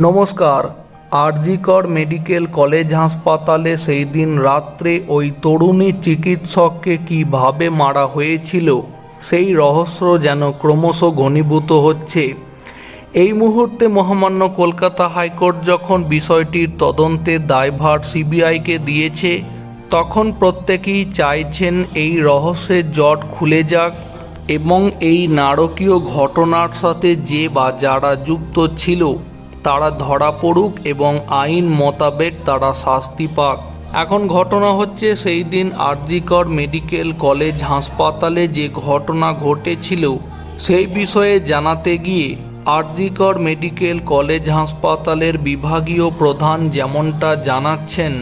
নমস্কার। RG Kar medical college হাসপাতালে সেই দিন রাত্রে ওই তরুণী চিকিৎসককে কীভাবে মারা হয়েছিল, সেই রহস্য যেন ক্রমশ ঘনীভূত হচ্ছে। এই মুহূর্তে মহামান্য কলকাতা হাইকোর্ট যখন বিষয়টির তদন্তের দায়ভার সিবিআইকে দিয়েছে, তখন প্রত্যেকেই চাইছেন এই রহস্যের জট খুলে যাক এবং এই নারকীয় ঘটনার সাথে যে বা যারা যুক্ত ছিল। তারা ধরা পড়ুক এবং আইন মোতাবেক তারা শাস্তি পাক। এখন ঘটনা হচ্ছে সেই দিন আরজিকর মেডিকেল কলেজ হাসপাতালে যে ঘটনা ঘটেছিল, সেই বিষয়ে জানাতে গিয়ে আরজিকর মেডিকেল কলেজ হাসপাতালের বিভাগীয় প্রধান যেমনটা জানাচ্ছেন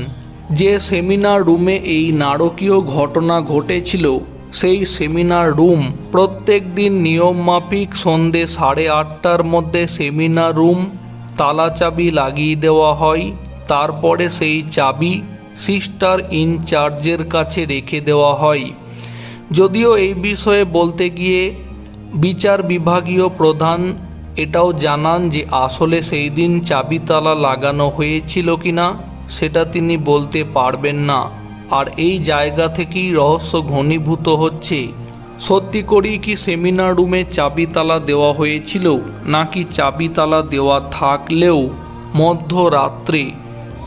যে সেমিনার রুমে এই নারকীয় ঘটনা ঘটেছিল, সেই সেমিনার রুম প্রত্যেক দিন নিয়মমাফিক সন্ধে সাড়ে আটটার মধ্যে সেমিনার রুম তালা চাবি লাগিয়ে দেওয়া হয়, তারপরে সেই চাবি সিস্টার ইনচার্জের কাছে রেখে দেওয়া হয়। যদিও এই বিষয়ে বলতে গিয়ে বিচার বিভাগীয় প্রধান এটাও জানান যে আসলে সেই দিন চাবি তালা লাগানো হয়েছিল কিনা, সেটা তিনি বলতে পারবেন না। আর এই জায়গা থেকেই রহস্য ঘনীভূত হচ্ছে। সত্যি করেই কি সেমিনার রুমে চাবি তালা দেওয়া হয়েছিল, নাকি চাবি তালা দেওয়া থাকলেও মধ্যরাত্রে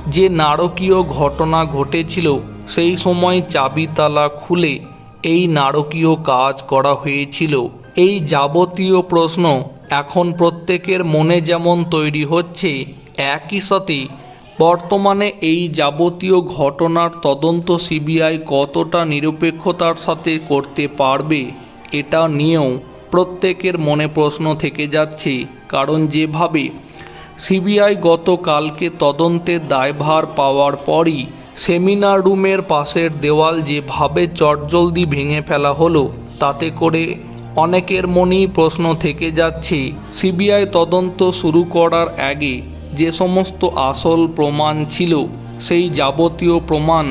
যে নারকীয় ঘটনা ঘটেছিল, সেই সময় চাবি তালা খুলে এই নারকীয় কাজ করা হয়েছিল? এই যাবতীয় প্রশ্ন এখন প্রত্যেকের মনে যেমন তৈরি হচ্ছে, একই সাথে বর্তমানে এই যাবতীয় ঘটনার তদন্ত সিবিআই কতটা নিরপেক্ষতার সাথে করতে পারবে, এটা নিয়েও প্রত্যেকের মনে প্রশ্ন থেকে যাচ্ছে। কারণ যেভাবে সিবিআই গতকালকে তদন্তের দায়ভার পাওয়ার পরই সেমিনার রুমের পাশের দেওয়াল যেভাবে চটজলদি ভেঙে ফেলা হলো, তাতে করে অনেকের মনেই প্রশ্ন থেকে যাচ্ছে, সিবিআই তদন্ত শুরু করার আগে যে সমস্ত আসল প্রমাণ ছিল সেই যাবতীয় প্রমাণ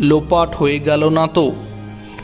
লোপাট হয়ে গেল না তো?